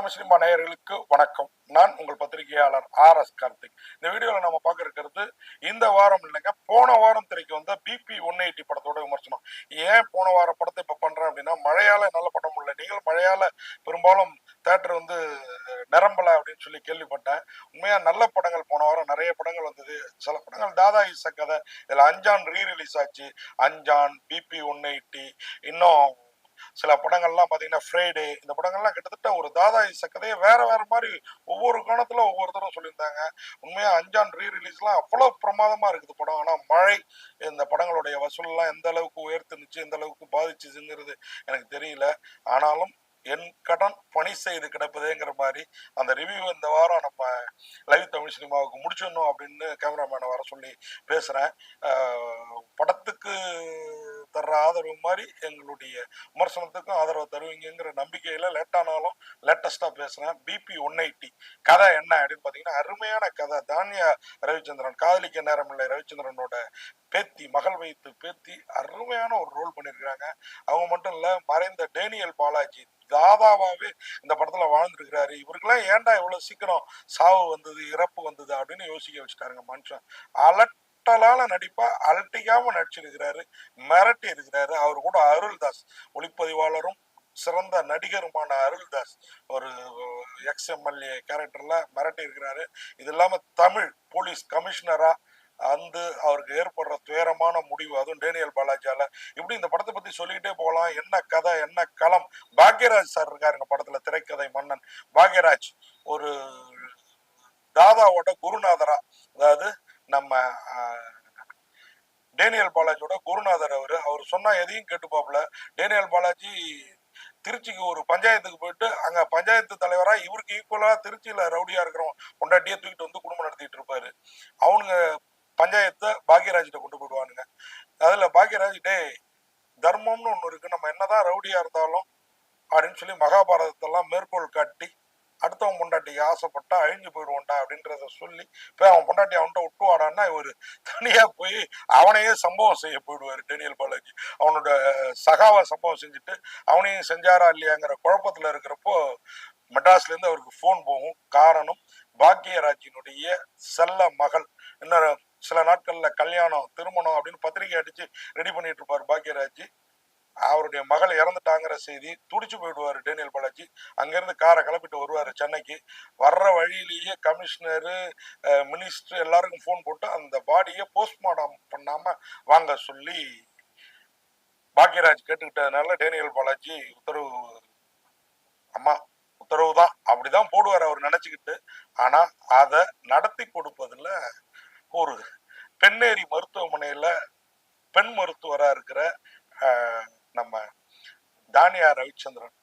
Tamil cinema நேயர்களுக்கு வணக்கம். நான் உங்கள் பத்திரிகையாளர் ஆர் எஸ் கார்த்திக். இந்த வீடியோவில் நம்ம பார்க்க இருக்கிறது இந்த வாரம் இல்லைங்க போன வாரம் திரைக்கு வந்த பிபி ஒன் எயிட்டி படத்தோட விமர்சனம். ஏன் போன வாரம் படத்தை இப்போ பண்ணுறேன் அப்படின்னா மழையால நல்ல படம் இல்லை நீங்கள் மழையால பெரும்பாலும் தேட்டர் வந்து நிரம்பல அப்படின்னு சொல்லி கேள்விப்பட்டேன். உண்மையாக நல்ல படங்கள் போன வாரம் நிறைய படங்கள் வந்தது. சில படங்கள் தாதா இச கதை இதில் அஞ்சான் ரீ ரிலீஸ் ஆச்சு. அஞ்சான் பிபி ஒன் எயிட்டி இன்னும் சில படங்கள்லாம் பார்த்தீங்கன்னா ஃப்ரைடே இந்த படங்கள்லாம் கிட்டத்தட்ட ஒரு தாதா இச கதையை வேற வேற மாதிரி ஒவ்வொரு கோணத்துல ஒவ்வொருத்தரும் சொல்லியிருந்தாங்க. உண்மையா அஞ்சான் ரீ ரிலீஸ்லாம் அவ்வளோ பிரமாதமா இருக்குது படம். ஆனால் மழை இந்த படங்களுடைய வசூல்லாம் எந்த அளவுக்கு உயர்த்துனுச்சு எந்த அளவுக்கு பாதிச்சுங்கிறது எனக்கு தெரியல. ஆனாலும் என் கடன் பணி செய்து கிடப்பதேங்கிற மாதிரி அந்த ரிவ்யூ இந்த வாரம் நம்ம லைவ் தமிழ் சினிமாவுக்கு முடிச்சிடணும் அப்படின்னு கேமராமேனை வர சொல்லி பேசுகிறேன் படத்துக்கு தர்ற ஆதரவு மாதிரி எங்களுடைய விமர்சனத்துக்கும் ஆதரவு தருவீங்கிற நம்பிக்கையில் லேட்டானாலும் லேட்டஸ்ட்டாக பேசுகிறேன் பிபி ஒன் எயிட்டி கதை என்ன அப்படின்னு பார்த்தீங்கன்னா அருமையான கதை. தானியா ரவிச்சந்திரன் காதலிக்க நேரமில்லை ரவிச்சந்திரனோட பேத்தி மகள் வைத்து பேத்தி அருமையான ஒரு ரோல் பண்ணியிருக்கிறாங்க அவங்க மட்டும் இல்லை மறைந்த டேனியல் பாலாஜி தாதாவாவே இந்த படத்துல வாழ்ந்துருக்கிறாரு. இவருக்கெல்லாம் ஏன்டா இவ்வளவு சீக்கிரம் சாவு வந்தது இறப்பு வந்தது அப்படின்னு யோசிக்க வச்சுட்டாருங்க மனுஷன். அலட்டலான நடிப்பா அலட்டிக்காம நடிச்சிருக்கிறாரு மிரட்டி இருக்கிறாரு அவர் கூட அருள்தாஸ் ஒளிப்பதிவாளரும் சிறந்த நடிகருமான அருள்தாஸ் ஒரு எக்ஸ் எம்எல்ஏ கேரக்டர்ல மிரட்டி இருக்கிறாரு இது இல்லாம தமிழ் போலீஸ் கமிஷனரா வந்து அவருக்கு ஏற்படுற துயரமான முடிவு அதுவும் டேனியல் பாலாஜியால. இப்படி இந்த படத்தை பத்தி சொல்லிக்கிட்டே போகலாம். என்ன கதை என்ன களம்? பாக்யராஜ் சார் இருக்காருங்க படத்துல திரைக்கதை மன்னன். பாக்யராஜ் ஒரு தாதாவோட குருநாதரா. அதாவது நம்ம டேனியல் பாலாஜியோட குருநாதர் அவர் அவர் சொன்னால் எதையும் கேட்டுப்பாப்புல. டேனியல் பாலாஜி திருச்சிக்கு ஒரு பஞ்சாயத்துக்கு போயிட்டு அங்கே பஞ்சாயத்து தலைவராக இவருக்கு ஈக்குவலாக திருச்சியில் ரவுடியாக இருக்கிறவன் கொண்டாட்டியே தூக்கிட்டு வந்து குடும்பம் நடத்திட்டு இருப்பாரு. அவனுங்க பஞ்சாயத்தை பாக்யராஜிட்ட கொண்டு போயிடுவானுங்க. அதில் பாக்யராஜ் டே தர்மம்னு ஒன்று இருக்குது நம்ம என்னதான் ரவுடியாக இருந்தாலும் அப்படின்னு சொல்லி மகாபாரதத்தெல்லாம் மேற்கோள் காட்டி அடுத்தவன் பொண்டாட்டிக்கு ஆசைப்பட்டா அழிஞ்சு போயிடுவோண்டா அப்படின்றத சொல்லி போய் அவன் பொண்டாட்டி அவன்கிட்ட விட்டுவாடான்னா இவர் தனியா போய் அவனையே சம்பவம் செய்ய போயிடுவாரு டேனியல் பாலாஜி. அவனோட சகாவை சம்பவம் செஞ்சுட்டு அவனையும் செஞ்சாரா இல்லையாங்கிற குழப்பத்துல இருக்கிறப்போ மெட்ராஸ்ல இருந்து அவருக்கு ஃபோன் போகும். காரணம் பாக்கியராஜினுடைய செல்ல மகள். இன்னும் சில நாட்கள்ல கல்யாணம் திருமணம் அப்படின்னு பத்திரிக்கை அடிச்சு ரெடி பண்ணிட்டு இருப்பார் பாக்கியராஜ் அவருடைய மகள் இறந்துட்டாங்கிற செய்தி துடிச்சு போயிடுவாரு டேனியல் பாலாஜி. அங்கேருந்து காரை கிளப்பிட்டு வருவார் சென்னைக்கு. வர்ற வழியிலேயே கமிஷனரு மினிஸ்டர் எல்லாருக்கும் ஃபோன் போட்டு அந்த பாடியை போஸ்ட்மார்ட்டம் பண்ணாம வாங்க சொல்லி பாக்யராஜ் கேட்டுக்கிட்டதுனால டேனியல் பாலாஜி உத்தரவு அம்மா உத்தரவு தான். அப்படிதான் போடுவார் அவர் நினைச்சுக்கிட்டு. ஆனா அதை நடத்தி கொடுப்பதில் ஒரு பெண்ணேரி மருத்துவமனையில் பெண் மருத்துவராக இருக்கிற நம்ம தானியா ரவிச்சந்திரன்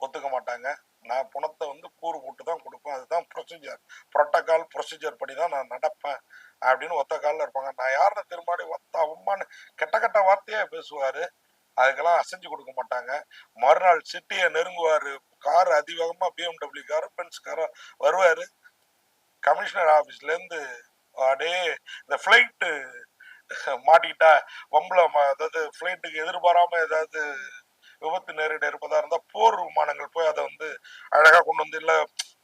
ஒத்துக்க மாட்டாங்க. நான் பணத்தை வந்து கூறு போட்டு தான் கொடுப்பேன். அதுதான் ப்ரொசீஜர் ப்ரோட்டோக்கால் ப்ரொசீஜர் படி தான் நான் நடப்பேன் அப்படின்னு ஒத்த காலில் இருப்பாங்க. நான் யாருன்னு திரும்பாடி ஒத்த அம்மான்னு கெட்ட கெட்ட வார்த்தையாக பேசுவார். அதுக்கெல்லாம் அசைஞ்சு கொடுக்க மாட்டாங்க. மறுநாள் சிட்டியை நெருங்குவார். கார் அதிவேகமாக பிஎம்டபிள்யூ கார் பென்ஸ் காரா வருவார். கமிஷனர் ஆஃபீஸ்லேருந்து அப்படியே இந்த ஃப்ளைட்டு மாட்டிக்கிட்டா வம்பல அதாவது ஃப்ளைட்டுக்கு எதிர்பாராம ஏதாவது விபத்து நேரிட இருப்பதா இருந்தா போர் விமானங்கள் போய் அதை வந்து அழகா கொண்டு வந்து இல்ல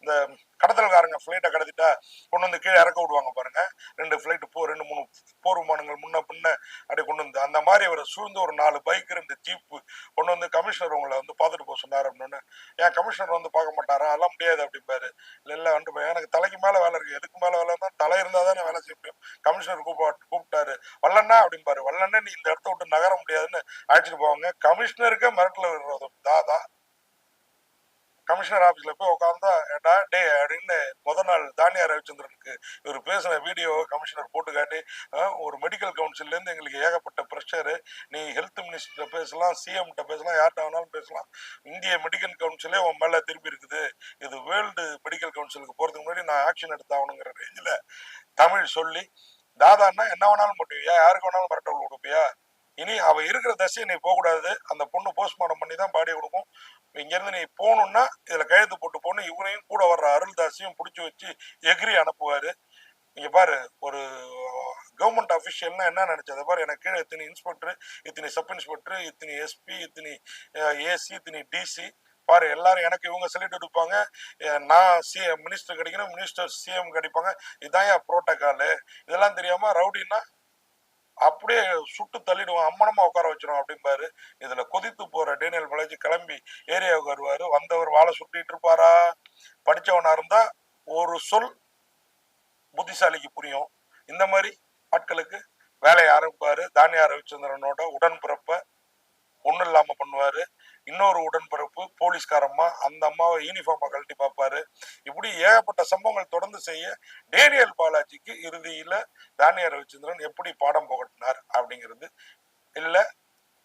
இந்த கடத்தல்காரங்க ஃப்ளைட்டை கடத்திட்டா கொண்டு வந்து கீழே இறக்க விடுவாங்க பாருங்க. ரெண்டு ஃப்ளைட்டு போ ரெண்டு மூணு போர் விமானங்கள் முன்ன பின்ன அப்படியே கொண்டு வந்து அந்த மாதிரி அவரை சூழ்ந்து ஒரு நாலு பைக் ரெண்டு ஜீப்பு கொண்டு வந்து கமிஷனர் உங்களை வந்து பார்த்துட்டு போக சொன்னார் அப்படின்னு. ஏன் கமிஷனர் வந்து பார்க்க மாட்டாரா? அதெல்லாம் முடியாது அப்படிம்பாரு. இல்லை இல்லை வந்துட்டு எனக்கு தலைக்கு மேலே வேலை இருக்கு எதுக்கு மேலே வேலை இருந்தா தலை இருந்தா தானே வேலை செய்ய முடியும் கமிஷனர் கூப்பா கூப்பிட்டாரு வல்லண்ணா அப்படிம்பாரு. வல்லண்ணா நீ இந்த இடத்த விட்டு நகர முடியாதுன்னு அழைச்சிட்டு போவாங்க. கமிஷனருக்கே மிரட்டல விடுறதும் தாதா கமிஷனர் ஆபீஸ்ல போய் உட்காந்தா ஏடா டே அப்படின்னு முத நாள் தானியா ரவிச்சந்திரனுக்கு இவர் பேசின வீடியோ கமிஷனர் போட்டு காட்டி ஒரு மெடிக்கல் கவுன்சில்லேருந்து எங்களுக்கு ஏகப்பட்ட ப்ரெஷரு நீ ஹெல்த் மினிஸ்டர் பேசலாம் சிஎம்கிட்ட பேசலாம் யார்கிட்ட வேணாலும் பேசலாம். இந்திய மெடிக்கல் கவுன்சிலே உன் மேல திருப்பி இருக்குது. இது வேர்ல்டு மெடிக்கல் கவுன்சிலுக்கு போறதுக்கு முன்னாடி நான் ஆக்ஷன் எடுத்தாகணுங்கிற ரேஞ்சில் தமிழ் சொல்லி தாதான்னா என்ன வேணாலும் பண்ணுவியா? யாருக்கு வேணாலும் மிரட்டல் கொடுப்பியா? இனி அவ இருக்கிற தசையை நீ போகக்கூடாது. அந்த பொண்ணு போஸ்ட்மார்ட்டம் பண்ணி தான் பாடி கொடுக்கும். இங்கிருந்து நீ போகணும்னா இதுல கையெழுத்து போட்டு போகணும் இவனையும் கூட வர்ற அருள்தாஸையும் பிடிச்சி வச்சு எகிரி அனுப்புவாரு. இங்க பாரு ஒரு கவர்மெண்ட் அஃபிஷியல்னா என்ன நினைச்சது? பாரு எனக்கு கீழே இத்தனை இன்ஸ்பெக்டர் இத்தனை சப் இன்ஸ்பெக்டர் இத்தனை எஸ்பி இத்தனை ஏசி இத்தனை டிசி பாரு எல்லாரும் எனக்கு இவங்க சொல்லிட்டு கொடுப்பாங்க. நான் சிஎம் மினிஸ்டர் கிடைக்கணும் மினிஸ்டர் சிஎம் கிடைப்பாங்க. இதான் என் ப்ரோட்டோக்காலு இதெல்லாம் தெரியாம ரவுடின்னா அப்படியே சுட்டு தள்ளிடுவோம் அம்மனமா உட்கார வச்சிரும் அப்படிம்பாரு. இதுல கொதித்து போற டேனியல் பாலாஜி கிளம்பி ஏரியாவுக்கு வருவாரு. வந்தவர் வாழை சுட்டிட்டு இருப்பாரா? படிச்சவனா இருந்தா ஒரு சொல் புத்திசாலிக்கு புரியும். இந்த மாதிரி ஆட்களுக்கு வேலையை ஆரம்பிப்பாரு. தானியா ரவிச்சந்திரனோட உடன்பிறப்ப ஒன்றும் இல்லாமல் பண்ணுவாரு. இன்னொரு உடன்பிறப்பு போலீஸ்காரம்மா அந்த அம்மாவை யூனிஃபார்மை கழட்டி பார்ப்பாரு. இப்படி ஏகப்பட்ட சம்பவங்கள் தொடர்ந்து செய்ய டேனியல் பாலாஜிக்கு இறுதியில தானிய ரவிச்சந்திரன் எப்படி பாடம் புகட்டினார் அப்படிங்கிறது இல்ல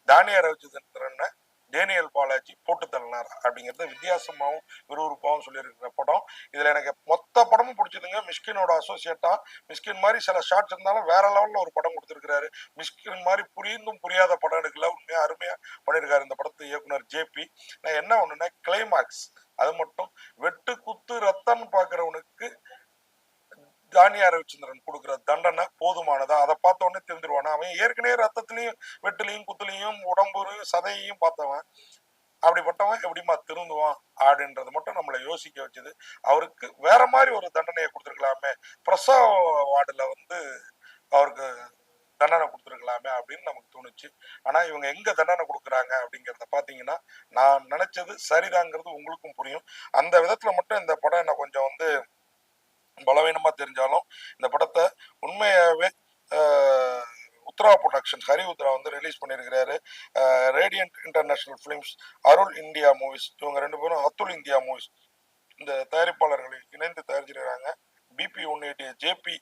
தானியா ரவிச்சந்திரனை டேனியல் பாலாஜி போட்டு தள்ளினார் அப்படிங்கிறது வித்தியாசமாகவும் விறுவிறுப்பாகவும் சொல்லியிருக்கிற படம். இதில் எனக்கு மொத்த படமும் பிடிச்சதுங்க. மிஷ்கினோட அசோசியேட்டா மிஸ்கின் மாதிரி சில ஷார்ட்ஸ் இருந்தாலும் வேற லெவலில் ஒரு படம் கொடுத்துருக்கிறாரு. மிஸ்கின் மாதிரி புரிந்தும் புரியாத படம் எடுக்கல அருமையாக அருமையா பண்ணியிருக்காரு இந்த படத்து இயக்குனர் ஜேபி. நான் என்ன ஒண்ணுன்னா கிளைமாக்ஸ் அது மட்டும் வெட்டு குத்து ரத்தம் பாக்குறவனுக்கு தானியா ரவிச்சந்திரன் கொடுக்குற தண்டனை போதுமானதா? அதை பார்த்த உடனே தெரிஞ்சிருவானா? அவன் ஏற்கனவே ரத்தத்திலையும் வெட்டிலையும் குத்துலையும் உடம்புலையும் சதையையும் பார்த்தவன். அப்படிப்பட்டவன் எப்படிமா திருந்துவான் அப்படின்றது மட்டும் நம்மளை யோசிக்க வச்சது. அவருக்கு வேற மாதிரி ஒரு தண்டனையை கொடுத்துருக்கலாமே. பிரசவ வார்டுல வந்து அவருக்கு தண்டனை கொடுத்துருக்கலாமே அப்படின்னு நமக்கு தோணுச்சு. ஆனா இவங்க எங்க தண்டனை கொடுக்குறாங்க அப்படிங்கிறத பாத்தீங்கன்னா நான் நினைச்சது சரிதாங்கிறது உங்களுக்கும் புரியும். அந்த விதத்துல மட்டும் இந்த படம் என்ன கொஞ்சம் வந்து பலவீனமா தெரிஞ்சாலும் இந்த படத்தை உண்மையாவே உத்ரா ப்ரொடக்ஷன்ஸ் ஹரி உத்ரா வந்து ரிலீஸ் பண்ணியிருக்கிறாரு. Radiant International Films Arul India movies இவங்க ரெண்டு பேரும் அத்துல் இந்தியா மூவிஸ் இந்த தயாரிப்பாளர்களை இணைந்து தயாரிச்சிருக்கிறாங்க. பிபி ஒன் எயிட்டி ஜேபி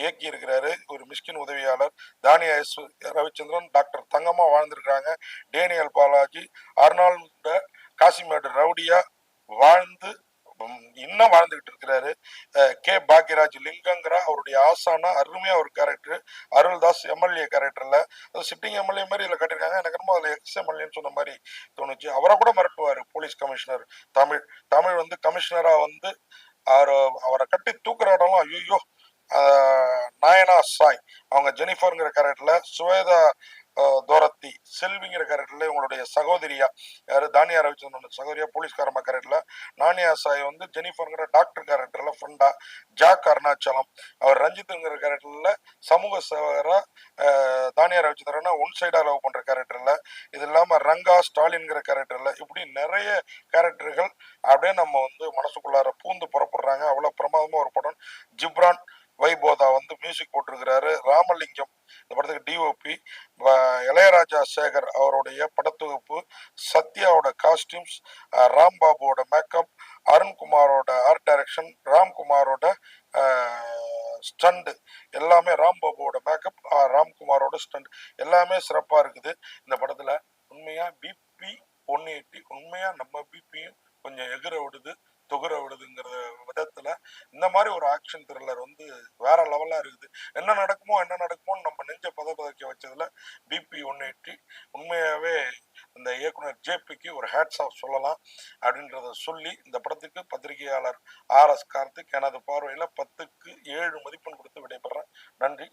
இயக்கி இருக்கிறாரு ஒரு மிஸ்கின் உதவியாளர். தானியா எஸ் ரவிச்சந்திரன் டாக்டர் தங்கம்மா வாழ்ந்திருக்கிறாங்க. டேனியல் பாலாஜி அர்னால்ட காசிமேடு ரவுடியா வாழ்ந்து இன்னும் வாழ்ந்துகிட்டு இருக்கிறாரு. கே. பாக்யராஜ் லிங்கங்கிற அவருடைய ஆசானா அருமையா ஒரு கேரக்டர் அருள்தாஸ் எம்எல்ஏ கேரக்டர்ல அது சிட்டிங் எம்எல்ஏ மாதிரி இதுல கட்டிருக்காங்க எனக்கு ரொம்ப அதுல எக்ஸ் எம்எல்ஏன்னு சொன்ன மாதிரி தோணுச்சு. அவரை கூட மிரட்டுவாரு போலீஸ் கமிஷனர் தமிழ். தமிழ் வந்து கமிஷனரா வந்து அவர் அவரை கட்டி தூக்குற இடம்லாம் ஐயோ நாயனா சாய் அவங்க ஜெனிஃபர்ங்கிற கேரக்டர்ல சுவேதா தோரத்தி செல்விங்கிற கேரக்டர்ல இவங்களுடைய சகோதரியா யாரு? தானியா ரவிச்சந்திரன் சகோதரியா போலீஸ்காரமா கேரக்டர்ல நானியா சாய் வந்து ஜெனிஃபர்ங்கிற டாக்டர் கேரக்டர்ல ஃப்ரெண்டா ஜாக் அருணாச்சலம். அவர் ரஞ்சித்துங்கிற கேரக்டர்ல சமூக சேவகரா தானியா ரவிச்சந்திரனா ஒன் சைடா லவ் பண்ற கேரக்டர்ல இது இல்லாம ரங்கா ஸ்டாலின்ங்கிற கேரக்டர்ல இப்படி நிறைய கேரக்டர்கள் அப்படியே நம்ம வந்து மனசுக்குள்ளார பூந்து புறப்படுறாங்க. அவ்வளவு பிரமாதமா ஒரு படம். ஜிப்ரான் வைபோதா வந்து மியூசிக் போட்டிருக்கிறாரு. ராமலிங்கம் இந்த படத்துக்கு டிஓபி இளையராஜா சேகர் அவருடைய படத்தொகுப்பு சத்யாவோட காஸ்டியூம்ஸ் ராம்பாபுவோட மேக்கப் அருண்குமாரோட ஆர்ட் டைரக்ஷன் ராம்குமாரோட ஸ்டண்டு எல்லாமே ராம்பாபுவோட மேக்கப் ராம்குமாரோட ஸ்டண்ட் எல்லாமே சிறப்பாக இருக்குது இந்த படத்தில். உண்மையாக பிபி ஒன் எயிட்டி உண்மையாக நம்ம பிபியும் கொஞ்சம் எகிர விடுது. தொகுற விடுதுங்கிற விதத்துல இந்த மாதிரி ஒரு ஆக்ஷன் த்ரில்லர் வந்து வேற லெவலா இருக்குது. என்ன நடக்குமோ என்ன நடக்குமோன்னு நம்ம நெஞ்ச பத பதக்க வச்சதுல பிபி ஒன் எயிட்டி உண்மையாவே இந்த இயக்குனர் ஜேபிக்கு ஒரு ஹேட்ஸ் ஆஃப் சொல்லலாம் அப்படின்றத சொல்லி இந்த படத்துக்கு பத்திரிகையாளர் ஆர் எஸ் கார்த்திக் எனது பார்வையில பத்துக்கு ஏழு மதிப்பெண் கொடுத்து விடைபெறேன். நன்றி.